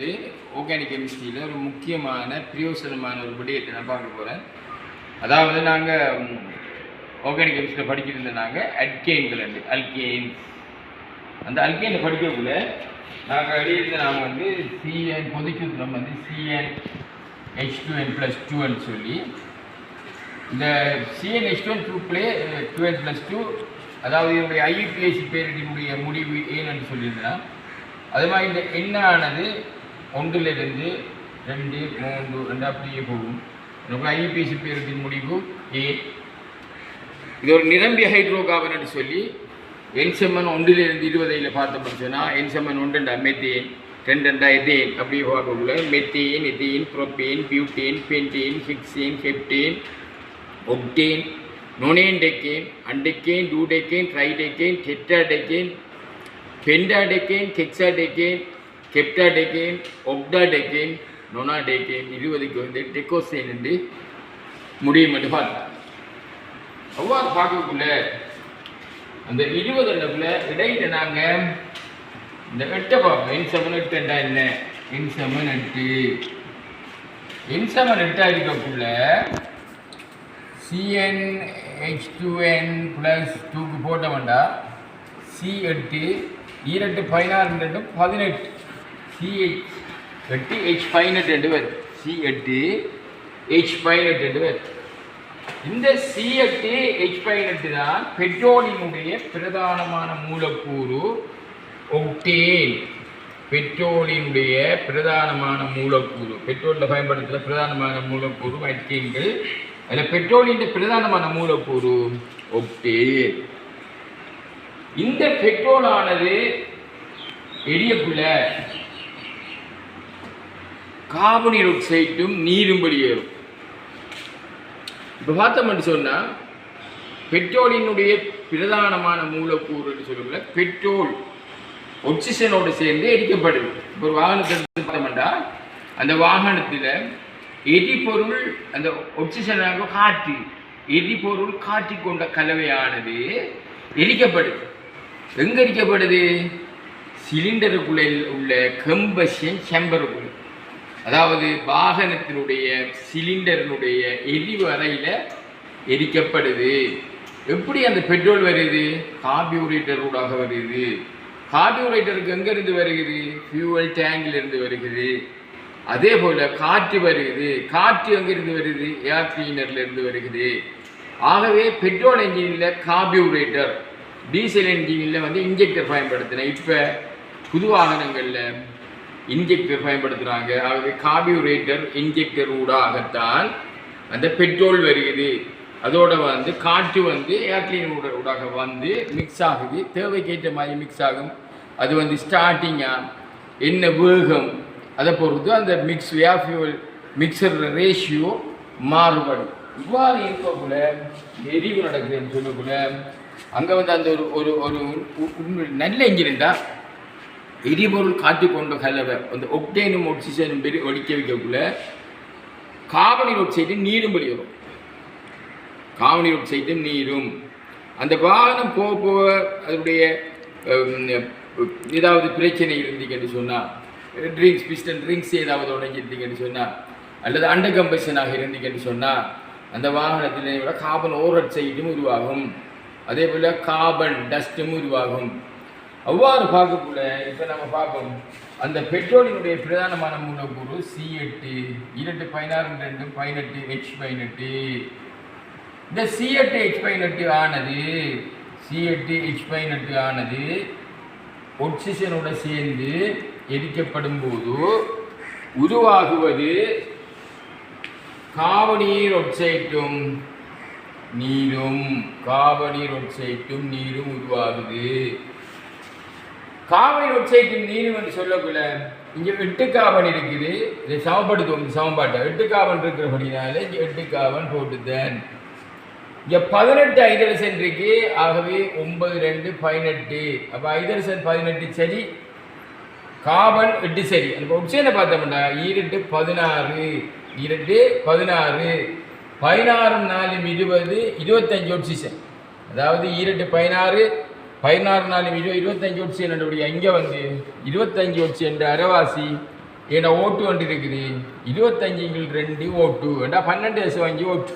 வந்து ஓர்கானிக் கெமிஸ்ட்ரியில் ஒரு முக்கியமான பிரயோசனமான ஒரு விடயத்தை நான் பார்க்க போகிறேன் அதாவது நாங்கள் ஓர்கானிக் கெமிஸ்ட்ரியில் படிக்கிட்டு நாங்கள் அல்கேன்கள் வந்து அல்கேன்ஸ் அந்த அல்கேனை படிக்கக்குள்ள நாங்கள் எழுதியிருந்த நாங்கள் வந்து சிஎன் பொதுச்சூத்திரம் வந்து CN H two N plus டூன்னு சொல்லி இந்த CN H two two play two N plus two அதாவது என்னுடைய ஐயூபிஎஸ்சி பேரினுடைய முடிவு ஏன்னு சொல்லியிருந்தேன். அது மாதிரி இந்த எண்ணானது ஒன்றிலிருந்து ரெண்டு மூன்று ரெண்டு அப்படியே போகும். நமக்கு ஐபிஎஸ்சி பேருட்டின் முடிவு. ஏ. இது ஒரு நிரம்பிய ஹைட்ரோ கார்பன் சொல்லி என்செம்மன் ஒன்றிலிருந்து இருபதையில் பார்த்தோம்னு சொன்னால் என்செம்மன் ஒன்றுண்டா மெத்தேன் ரெண்டண்டா எத்தேன் அப்படி பார்க்கக்குள்ள methane ethane propane butane pentane hexane heptane octane nonane decane undecane dodecane tridecane tetradecane pentadecane hexadecane heptadecane octadecane nonadecane இருபதுக்கு வந்து டெக்கோசேன் என்று முடியும் என்று பார்த்தார் அவ்வாறு பார்க்கக்குள்ள அந்த இருபது அளவில் இடையில நாங்கள் இந்த எட்டை பார்ப்போம் என் செவன் எட்டுண்டா என்ன? என் செவன் எட்டு. என் செவன் எட்டாக இருக்கக்குள்ள சிஎன் ஹெச் டூஎன் ப்ளஸ் டூக்கு போட்டோம்டா சி எட்டு ஈரெட்டு பதினாறு ரெண்டு பதினெட்டு. சி எட்டு ஹெச் பதினெட்டு ரெண்டு பேர் சி எட்டு ஹெச் பதினெட்டு ரெண்டு பேர் இந்த சி எட்டு ஹெச் பதினெட்டு தான் பெட்ரோலினுடைய பிரதானமான மூலக்கூறு ஒக்டேன் பெட்ரோலினுடைய பிரதானமான மூலக்கூறு. பெட்ரோலில் பயன்படுத்துகிற பிரதானமான மூலக்கூறு வைக்கீன்கள் அதில் பெட்ரோலின் பிரதானமான மூலக்கூறு ஒக்டேன் இந்த பெட்ரோலானது எரியக்குள்ள கார்பன் ஆக்சைடும் நீரும் வெளியேறும் இப்போ பார்த்தோம்னு சொன்னால் பெட்ரோலினுடைய பிரதானமான மூலக்கூறுன்னு சொல்லக்குள்ள பெட்ரோல் ஒக்சிஜனோடு சேர்ந்து எரிக்கப்படுது. இப்போ ஒரு வாகனத்தை பார்த்தோம்னா அந்த வாகனத்தில் எரிபொருள் அந்த ஒக்சிஜனாக காற்று எரிபொருள் காற்றி கொண்ட கலவையானது எரிக்கப்படுது. எங்கே எரிக்கப்படுது? சிலிண்டருக்குள்ளே உள்ள கம்பஷன் செம்பருக்குள்ள அதாவது வாகனத்தினுடைய சிலிண்டரினுடைய எரிவு அறையில் எரிக்கப்படுது. எப்படி அந்த பெட்ரோல் வருது? கார்பியூரேட்டர் ஊடாக வருது. கார்பியூரேட்டருக்கு எங்கேருந்து வருகிறது? ஃபியூவல் டேங்கிலிருந்து வருகிறது. அதே போல் காற்று வருகிறது காற்று எங்கிருந்து வருது? ஏர் கிளீனர்லேருந்து வருகிறது. ஆகவே பெட்ரோல் என்ஜினில் கார்பியூரேட்டர் டீசல் என்ஜினில் வந்து இன்ஜெக்டர் பயன்படுத்தினேன் இப்போ புது வாகனங்களில் இன்ஜெக்டர் பயன்படுத்துகிறாங்க ஆகவே காபியூரேட்டர் இன்ஜெக்டர் ஊடாகத்தான் அந்த பெட்ரோல் வருகிறது. அதோட வந்து காற்று வந்து ஏர்க்ளீன் ஊட ஊடாக வந்து மிக்ஸ் ஆகுது. தேவைக்கேற்ற மாதிரி மிக்ஸ் ஆகும். அது வந்து ஸ்டார்டிங்காக என்ன வேகம் அதை பொறுத்து அந்த மிக்ஸ் வியாஃபியூல் மிக்சர் ரேஷியோ மாறுபடும். இவ்வாறு இருக்கக்குள்ள எரிவு நடக்குதுன்னு சொல்லக்குள்ள அங்கே வந்து அந்த ஒரு ஒரு ஒரு நல்ல இன்ஜின் இருந்தால் எரிபொருள் காற்று கொண்ட கலவை அந்த ஒக்டேனும் ஒக்சிஜனும் பெரிய ஒழிக்க வைக்கக்குள்ள கார்பன் ஆக்சைடு நீரும் வெளியேறும். கார்பன் ஆக்சைடும் நீரும். அந்த வாகனம் போக போக அதனுடைய ஏதாவது பிரச்சனை இருந்தீங்கன்னு சொன்னால் ட்ரிங்க்ஸ் பிஸ்டன் ட்ரிங்க்ஸ் ஏதாவது உடஞ்சிருந்தீங்கன்னு சொன்னால் அல்லது அண்டர் கம்பஷனாக இருந்தீங்கன்னு சொன்னால் அந்த வாகனத்தில் விட கார்பன் ஓரட்சைடும் உருவாகும். அதே போல் கார்பன் டஸ்ட்டும் உருவாகும். அவ்வாறு பார்க்கக்குள்ள இப்போ நம்ம பார்ப்போம் அந்த பெட்ரோலினுடைய பிரதானமான மூலக்கூறு சி எட்டு இரண்டு பதினாறு ரெண்டு பதினெட்டு ஹெச் பதினெட்டு. இந்த சி எட்டு ஹெச் பதினெட்டு ஆனது சி எட்டு ஹெச் பதினெட்டு ஆனது ஒக்சிஜனோட சேர்ந்து எரிக்கப்படும் போது உருவாகுவது கார்பனீர் ஒட்சைட்டும் நீரும் கார்பனீர் ஒட்சைட்டும் நீரும் உருவாகுது. கார்பன் ஒக்சைட்டின் நீரும் என்று சொல்லக்குள்ள இங்கே வெட்டுக்காவன் இருக்குது. இதை சமப்படுத்துவோம் இந்த சமன்பாட்டை. எட்டு கார்பன் இங்கே வெட்டுக்காவன் போட்டுத்தேன். இங்கே பதினெட்டு ஐதரசன் இருக்கு ஆகவே ஒன்பது ரெண்டு பதினெட்டு. அப்போ ஐதரசன் பதினெட்டு சரி. காவன் எட்டு சரி. அந்த ஒக்சிஜனை பார்த்தோம்னா ஈரெட்டு பதினாறு. ஈரெட்டு பதினாறு. பதினாறு நாலு இருபது இருபத்தஞ்சு ஒக்சிஜன் அதாவது ஈரெட்டு பதினாறு பதினாறு நாலு மீது இருபத்தஞ்சு ஒட்சி என்னுடைய இங்கே வந்து இருபத்தஞ்சு ஒட்சி என்ற அரைவாசி என்னை ஓட்டு ஒன்று இருக்குது இருபத்தஞ்சுங்கள் ரெண்டு ஓட்டு வேண்டாம் பன்னெண்டு வயசு வாங்கி ஓட்டு.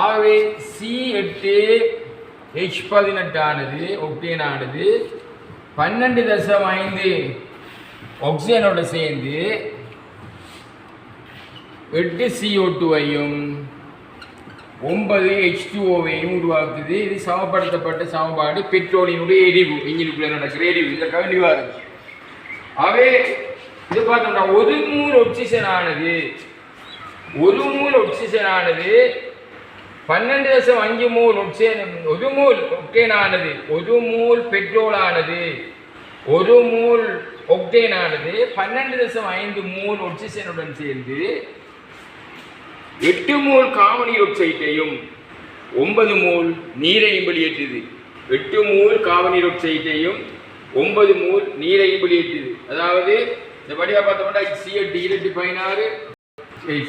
ஆகவே சி எட்டு ஹெச் பதினெட்டானது ஒக்டேனானது பன்னெண்டு தசம் ஐந்து ஆக்சிஜனோட சேர்ந்து எட்டு சிஓ டூவையும் ஒன்பது ஹெச்டிஓவையும் உருவாக்குது. இது சமப்படுத்தப்பட்ட சமன்பாடு பெட்ரோலினுடைய எரிவு இன்ஜினுக்குள்ள நடக்கிற எரிவு. இதை கண்டிவாக இருக்கு ஆகவே இது பார்த்தோம்னா ஒரு மூல் ஒக்சிஜன் ஆனது ஒரு மூல் ஒக்சிஜன் ஆனது பன்னெண்டு தசம் அஞ்சு மூல் ஒக்சிஜன் ஒரு மூல் ஒக்டேன் ஆனது ஒரு மூல் பெட்ரோல் ஆனது ஒரு மூல் ஒக்டேன் ஆனது பன்னெண்டு தசம் ஐந்து மூல் ஒக்சிஜனுடன் சேர்ந்து எட்டு மூல் காமனீர் ஒப்சைட்டையும் ஒன்பது மூல் நீரையும் வெளியேற்றுது எட்டு மூல் காமனீர் ஒப்சைட்டையும் ஒன்பது மூல் நீரையும் வெளியேற்றுது அதாவது இந்த படியாக பார்த்தோம்னா சி எட்டு இரண்டு பதினாறு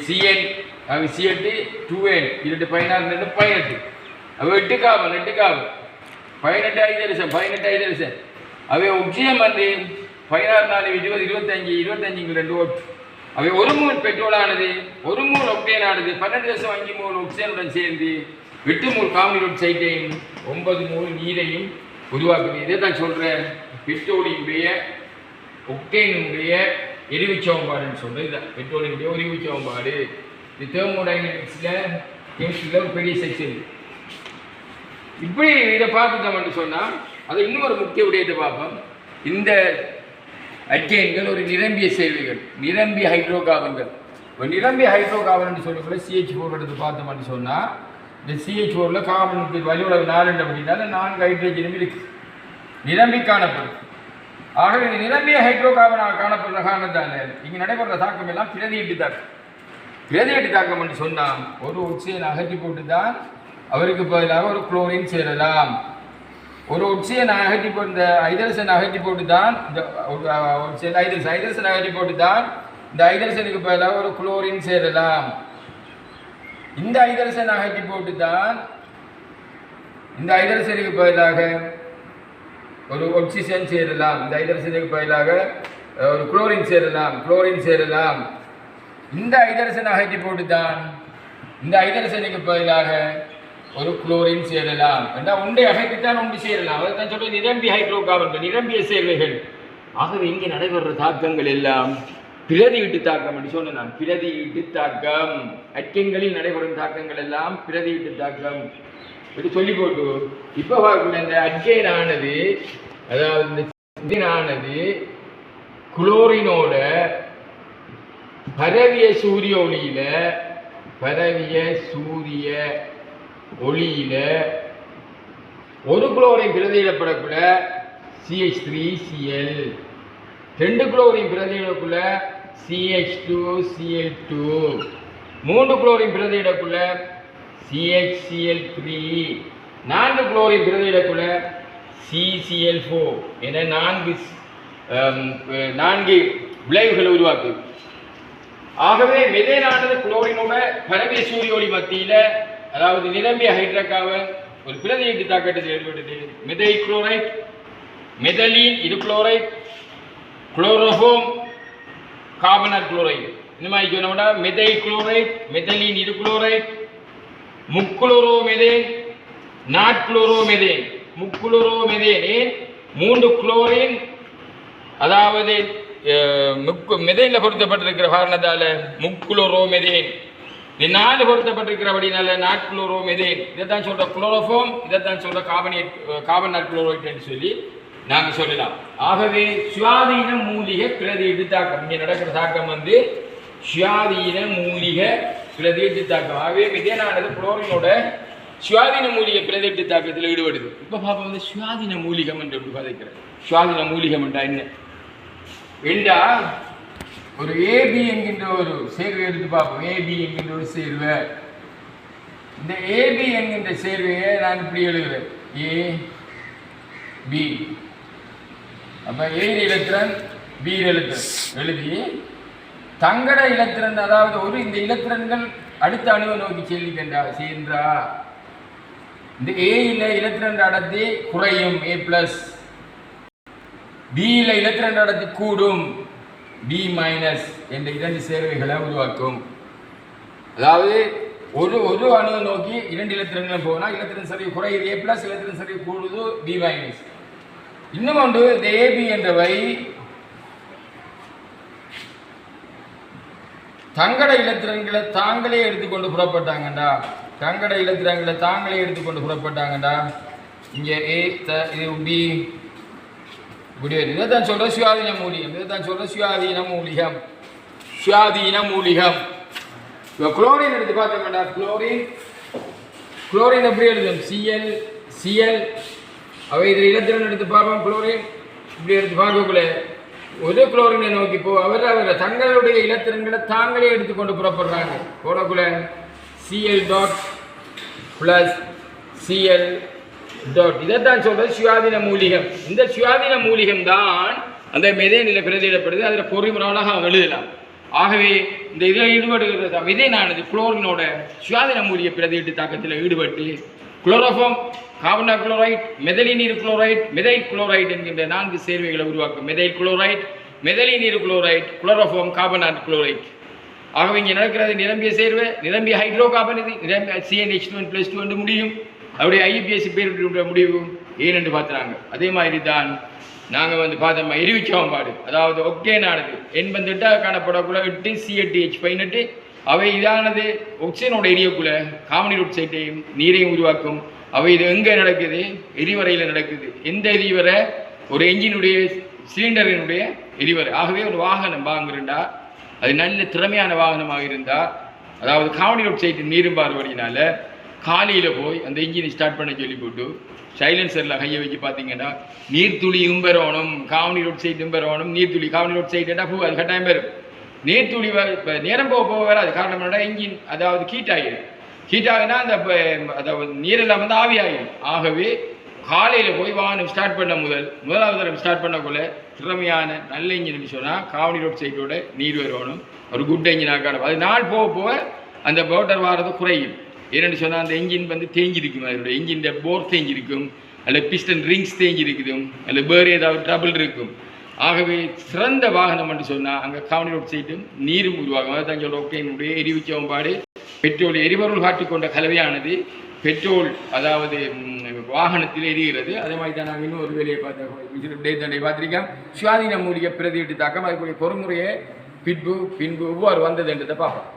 சிஎன் சிஎட்டு சி எட்டு டூ என் இரண்டு பதினாறு ரெண்டு பதினெட்டு. அவள் எட்டு காவல் எட்டு காவல் பதினெட்டு ஐந்து லட்சம் பதினெட்டு ஐந்து லட்சம் அவை உச்சியம் வந்து பதினாறு நாலு இருபது இருபத்தஞ்சு இருபத்தஞ்சிங்க ரெண்டு ஓட்டு. அவை ஒரு மூல் பெட்ரோலானது ஒரு மூல் ஒக்டேனானது பன்னெண்டு தசம் அஞ்சு மூல் ஒக்சிஜனுடன் சேர்ந்து எட்டு மூல் காமிரோட் சைட்டையும் ஒன்பது மூல் நீரையும் உருவாக்குது இதை தான் சொல்கிறேன் பெட்ரோலினுடைய ஒக்டேனுடைய எரிவிச்சவம்பாடுன்னு சொல்கிறது இதான் பெட்ரோலினுடைய எரிவிச்சவம்பாடு இது தேர்மோடைனமிக்ஸில் கெமிஸ்ட்ரியில் ஒரு பெரிய செக்ஷன் இப்படி இதை பார்த்துட்டோம்னு சொன்னால் அது இன்னும் ஒரு முக்கிய விடயத்தை பார்ப்போம். இந்த அட்கைன்கள் ஒரு நிரம்பிய சேர்வைகள் நிரம்பிய ஹைட்ரோ கார்பன்கள் இப்போ நிரம்பிய ஹைட்ரோ கார்பன் சொல்லக்குள்ள சிஹெச் ஃபோர் எடுத்து பார்த்தோம்னு சொன்னால் இந்த சிஹெச் ஃபோரில் கார்பனுக்கு வலியுள்ள நாலு அப்படின்னால நான்கு ஹைட்ரஜனும் இருக்குது நிரம்பி காணப்படும். ஆகவே இந்த நிரம்பிய ஹைட்ரோ கார்பனாக காணப்படுற காரணத்தால் இங்கே நடைபெற தாக்கம் எல்லாம் பிரதியீட்டு தாக்கம். பிரதியீட்டு தாக்கம் என்று சொன்னால் ஒரு ஒக்சிஜன் அகற்றி போட்டு தான் அவருக்கு பதிலாக ஒரு குளோரின் சேரலாம். ஒரு ஒக்சிஜன் அகற்றி போட்டு இந்த ஐதரசன் அகற்றி போட்டு தான் இந்த ஒரு, அஹ், ஐதரசன் ஐதரசன் அகற்றி போட்டு தான் இந்த ஐதரசனுக்கு பதிலாக ஒரு குளோரின் சேரலாம். இந்த ஐதரசன் அகற்றி போட்டு தான் இந்த ஐதரசனுக்கு பதிலாக ஒரு ஒக்சிஜன் சேரலாம். இந்த ஐதரசனுக்கு பதிலாக ஒரு குளோரின் சேரலாம் குளோரின் சேரலாம். இந்த ஐதரசன் அகற்றி போட்டு தான் இந்த ஐதரசனுக்கு பதிலாக ஒரு குளோரின் சேரலாம். என்றால் உண்டை அகற்றித்தான் உண்டு சேரலாம். அதை தான் சொல்றது நிரம்பி ஹைட்ரோ கார்பன்கள் நிரம்பிய சேர்வைகள். ஆகவே இங்கே நடைபெறுற தாக்கங்கள் எல்லாம் பிரதி வீட்டு தாக்கம் என்று சொன்னேன் நான். பிரதியீட்டு தாக்கம். அச்சங்களில் நடைபெறும் தாக்கங்கள் எல்லாம் பிரதி வீட்டு தாக்கம் இப்படி சொல்லி போட்டு இப்போ பார்க்கல இந்த அட்கைனானது அதாவது இந்த சிந்தினானது குளோரினோட பரவிய சூரிய ஒளியில பரவிய சூரிய ஒளியில் ஒரு chlorine பிரதியிடப்படக்குள்ள C H three C L ரெண்டு chlorine பிரதியிடக்குள்ள C H two C L two மூன்று chlorine பிரதியிடக்குள்ள C H C L three நான்கு குளோரின் பிரதியிடக்குள்ள சிசிஎல் ஃபோர் என நான்கு நான்கு விளைவுகளை உருவாக்குது. ஆகவே மெதேனானது குளோரினோட பரவிய சூரிய ஒளி மத்தியில் அதாவது நிரம்பிய ஹைட்ரக்காவை ஒரு பிரதியீட்டு தாக்கத்தில் ஏற்படுது மெதை குளோரைட் மெதலீன் இது குளோரைட் குளோரோஃபோம் கார்பனர் குளோரைட். இந்த மாதிரி சொன்னோம்னா மெதை குளோரைட் மெதலீன் இது குளோரைட் முக்குளோரோமெதேன் நாட்குளோரோமெதேன். முக்குளோரோமெதேன் ஏன்? மூன்று குளோரின் அதாவது அஹ், பொருத்தப்பட்டிருக்கிற காரணத்தால் முக்குளோரோ மெதேன் பொருத்தப்பட்டிருக்கிறபடினால நாட்குளோரோ மெதேன் இதைத்தான் சொல்கிற குளோரோஃபோம் இதைத்தான் சொல்கிற கார்பனேட் கார்பன் நாட்குளோரைட்னு சொல்லி நாங்கள் சொல்லலாம். ஆகவே சுவாதீன மூலிகை பிரதியீட்டு தாக்கம் இங்கே நடக்கிற தாக்கம் வந்து சுயாதீன மூலிகை பிரதியீட்டு தாக்கம் ஆகவே மிதேனானது குளோரினோட சுவாதீன மூலிகை பிரதியீட்டு தாக்கத்தில் ஈடுபடுது. இப்போ பாப்பா வந்து சுவாதீன மூலிகம் என்று எப்படி கதைக்கிறது சுவாதீன மூலிகம் என்றா என்ன? என்றா ஒரு ஏபி என்கின்ற ஒரு சேர்வை எடுத்து பார்ப்போம். ஏபி என்கின்ற ஒரு சேர்வை. இந்த ஏபி என்கின்ற சேர்வையை நான் இப்படி எழுதுகிறேன் ஏ பி அப்ப ஏ இலத்திரன் பி இலத்திரன். எழுதி தங்கட இலத்திரன் அதாவது ஒரு இந்த இலத்திரன்கள் அடுத்த அணுவை நோக்கி செல்கின்றா சேர்ந்தா இந்த ஏயில் இலத்திரன் அடர்த்தி குறையும். ஏ பிளஸ் பியில் இலத்திரன் அடர்த்தி கூடும். பி மைனஸ் என்ற இரண்டு சேர்வைகளை உருவாக்கும். அதாவது ஒரு ஒரு அணுவை நோக்கி இரண்டு இலத்திரங்களும் போனால் இலத்திரன் சரிவு குறையுது ஏ பிளஸ் இலத்திரன் சரிவு கூடுது பி மைனஸ் இன்னும் ஒன்று இந்த ஏபி என்றவை தங்கட இலத்திரன்களை தாங்களே எடுத்துக்கொண்டு புறப்பட்டாங்கண்டா தங்கட இலத்திரன்களை தாங்களே எடுத்துக்கொண்டு புறப்பட்டாங்கண்டா இங்கே ஏ த இது பி இப்படி வருது இதை தான் சொல்கிற சுயாதீன மூலிகம். இதை தான் சொல்கிற சுயாதீன மூலிகம். சுயாதீன மூலிகம். இப்போ குளோரின் எடுத்து பார்த்தோம்டா. குளோரின். குளோரின் எப்படி எழுதும்? சிஎல் சிஎல் அவை இதில் இலத்திரன் எடுத்து பார்ப்போம். குளோரின் இப்படி எடுத்து பார்க்கக்குள்ள? ஒரு குளோரினை நோக்கி போ. அவர் அவர் தங்களுடைய இலத்திரன்களை தாங்களே எடுத்துக்கொண்டு புறப்படுறாங்க போடக்குள்ள C L dot plus C L இதைத்தான் சொல்றது சுயாதீன மூலிகம். இந்த சுயாதீன மூலிகம் தான் அந்த மெதேனில் பிரதியிடப்படுது அதில் பொறிமுறையாக எழுதலாம். ஆகவே இந்த இதில் ஈடுபடுகிறது மெதேனானது குளோரினோட சுயாதீன மூலிய பிரதியீட்டு தாக்கத்தில் ஈடுபட்டு குளோரோஃபோம் கார்பன் டை குளோரைட் மெதலினீர் குளோரைட் மெதைல் குளோரைட் என்கின்ற நான்கு சேர்வைகளை உருவாக்கும் மெதைல் குளோரைட் மெதலினீர் குளோரைட் குளோரோஃபார்ம் கார்பனாட் குளோரைட். ஆகவே இங்கே நடக்கிறது நிரம்பிய சேர்வை நிரம்பிய ஹைட்ரோ கார்பன் இது நிரம்பிய சிஎன்ஹெச் டூ ப்ளஸ் டூ என்று முடியும். அவருடைய ஐபிஎஸ்சி பேர் முடிவு ஏனென்று பார்த்துறாங்க அதே மாதிரி தான் நாங்கள் வந்து பார்த்தோம்மா எரிவிச்சவம்பாடு அதாவது ஒக்கேனானது எண்பத்தெட்டாக காணப்படக்குள்ள எட்டு சிஎட்டிஹெச் பதினெட்டு அவை இதானது ஒக்சிஜனோட எரியக்குள்ள காமனி ஒக்சைட்டையும் நீரையும் உருவாக்கும். அவை இது எங்கே நடக்குது? எரிவரையில் நடக்குது. எந்த எரிவரை? ஒரு என்ஜினுடைய சிலிண்டரினுடைய எரிவரை. ஆகவே ஒரு வாகனம் வாங்குறண்டா. அது நல்ல திறமையான வாகனமாக இருந்தால் அதாவது காவடி வெப்சைட் நீரும் பார்வையினால காலையில் போய் அந்த இன்ஜினை ஸ்டார்ட் பண்ண சொல்லி போட்டு சைலன்சரில் கையை வச்சு பார்த்தீங்கன்னா நீர்த்துளியும் பெறணும் ரோட் வெப்சைட்டும் பெறணும் நீர்த்துளி காவனி ரோட் சைடுனா பூ அது கட்டாயம் பெறும் நீர்த்துளி இப்போ நேரம் போக போக வராது. காரணம் என்னடா இன்ஜின் அதாவது ஹீட் ஆகிடும் ஹீட் ஆகினா அந்த ப- அதாவது நீரெல்லாம் வந்து ஆவி ஆகிடும் ஆகவே காலையில் போய் வாகனம் ஸ்டார்ட் பண்ண முதல் முதலாவது தடவை ஸ்டார்ட் பண்ணக்குள்ள திறமையான நல்ல இன்ஜின் சொன்னால் காவனி ரோட் சைட்டோட நீர் வரணும் ஒரு குட் இன்ஜினாக காணும் அது நாள் போக போக அந்த மோட்டர் வாரது குறையும். ஏன்னு சொன்னால் அந்த இன்ஜின் வந்து தேஞ்சிருக்கும்? அதனுடைய என்ஜின் போர் தேஞ்சிருக்கும் அல்ல பிஸ்டன் ரிங்ஸ் தேஞ்சிருக்குதும் அல்ல வேறு ஏதாவது ட்ரபிள் இருக்கும். ஆகவே சிறந்த வாகனம் என்று சொன்னால் அங்கே காவனி ரோட் சைட்டும் நீரும் உருவாகும். அதான் சொல்கிற ஒக்கேனுடைய எரிவிச்சவம்பாடு பெட்ரோல் எரிபொருள் காட்டிக்கொண்ட கலவையானது பெட்ரோல் அதாவது வாகனத்தில் எரிகிறது. அதே மாதிரி தான் நாங்கள் இன்னும் ஒரு வேலையை பார்த்தோம் தண்டை பார்த்துருக்கேன். சுவாதீன மூலிகை பிரதியிட்டு தாக்கம் அதுக்குரிய பொறுமுறையை பின்பு பின்பு ஒவ்வொரு வந்தது என்றதை பார்ப்போம்.